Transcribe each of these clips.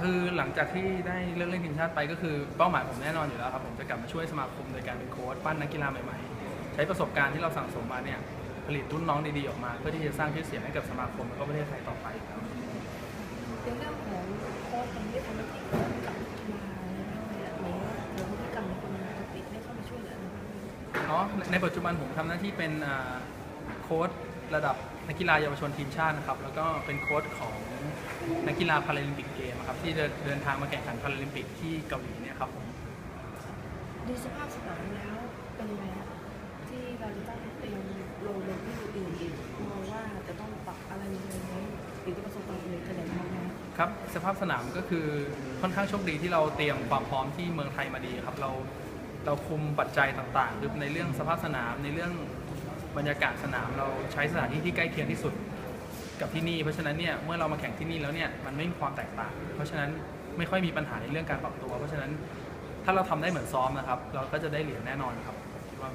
คือหลังจากที่ได้เลิกเล่นทีมชาติไปก็คือเป้าหมายผมแน่นอนอยู่แล้วครับผมจะกลับมาช่วยสมาคมโดยการเป็นโค้ชปั้นนักกีฬาใหม่ๆ ใช้ประสบการณ์ที่เราสั่งสมมาเนี่ยผลิตรุ่นน้องดีๆออกมา เพื่อที่จะสร้างชื่อเสียงให้กับสมาคมและก็ประเทศไทยต่อไปครับในเรื่องของโค้ชคนที่ทำหน้าที่โค้ชกับกีฬาอะไรบ้างไหมหรือพฤติกรรมในคนปกติได้เข้ามาช่วยเหลืออะไรบ้างไหมอ๋อในปัจจุบันผมทำหน้าที่เป็นอ่า โค้ชระดับนักกีฬาเยาวชนทีมชาตินะครับ แล้วก็เป็นโค้ชของนักกีฬาพาราลิมปิกเกมครับที่เดินเดินทางมาแข่งขันพาราลิมปิกที่เกาหลีเนี่ยครับผมดูสภาพสนามแล้วเป็นยังไงฮะที่เราจะต้องเตรียมลงลงที่อื่นอีกมองว่าจะต้องปรับอะไรยังไงไหมหรือจะประสบความสำเร็จขนาดไหนไหมครับสภาพสนามก็คือค่อนข้างโชคดีที่เราเตรียมความพร้อมที่เมืองไทยมาดีครับเราเราคุมปัจจัยต่างๆคือในเรื่องสภาพสนามในเรื่อง บรรยากาศสนามเราใช้สถานที่ที่ใกล้เคียงที่สุดกับที่นี่ เพราะฉะนั้นเนี่ยเมื่อเรามาแข่งที่นี่แล้วเนี่ยมันไม่มีความแตกต่าง เพราะฉะนั้นไม่ค่อยมีปัญหาในเรื่องการปรับตัว เพราะฉะนั้นถ้าเราทำได้เหมือนซ้อมนะครับ เราก็จะได้เหรียญแน่นอนครับคิดว่า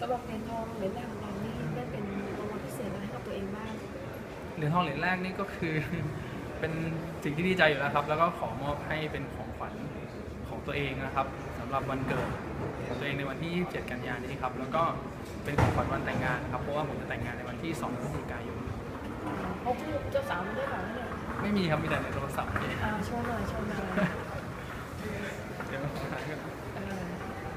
สำหรับเหรียญทองเหรียญแรกของเรานี่ได้เป็นรางวัลพิเศษอะไรให้กับตัวเองบ้างเหรียญทองเหรียญแรกนี่ก็คือเป็นสิ่งที่ดีใจอยู่แล้วครับ แล้วก็ขอมอบให้เป็นของขวัญของ ตัวเองนะครับสำหรับวันเกิดของตัวเองในวันที่ 27 กันยายนนี้ครับแล้วก็เป็นของขวัญวันแต่งงานนะครับเพราะว่าผมจะแต่งงานในวันที่2พฤศจิกายนพบรูปเจ้าสาวมาด้วยเหรอเนี่ยไม่มีครับมีแต่ในโทรศัพท์เนี่ยอ่าโชว์หน่อยโชว์หน่อย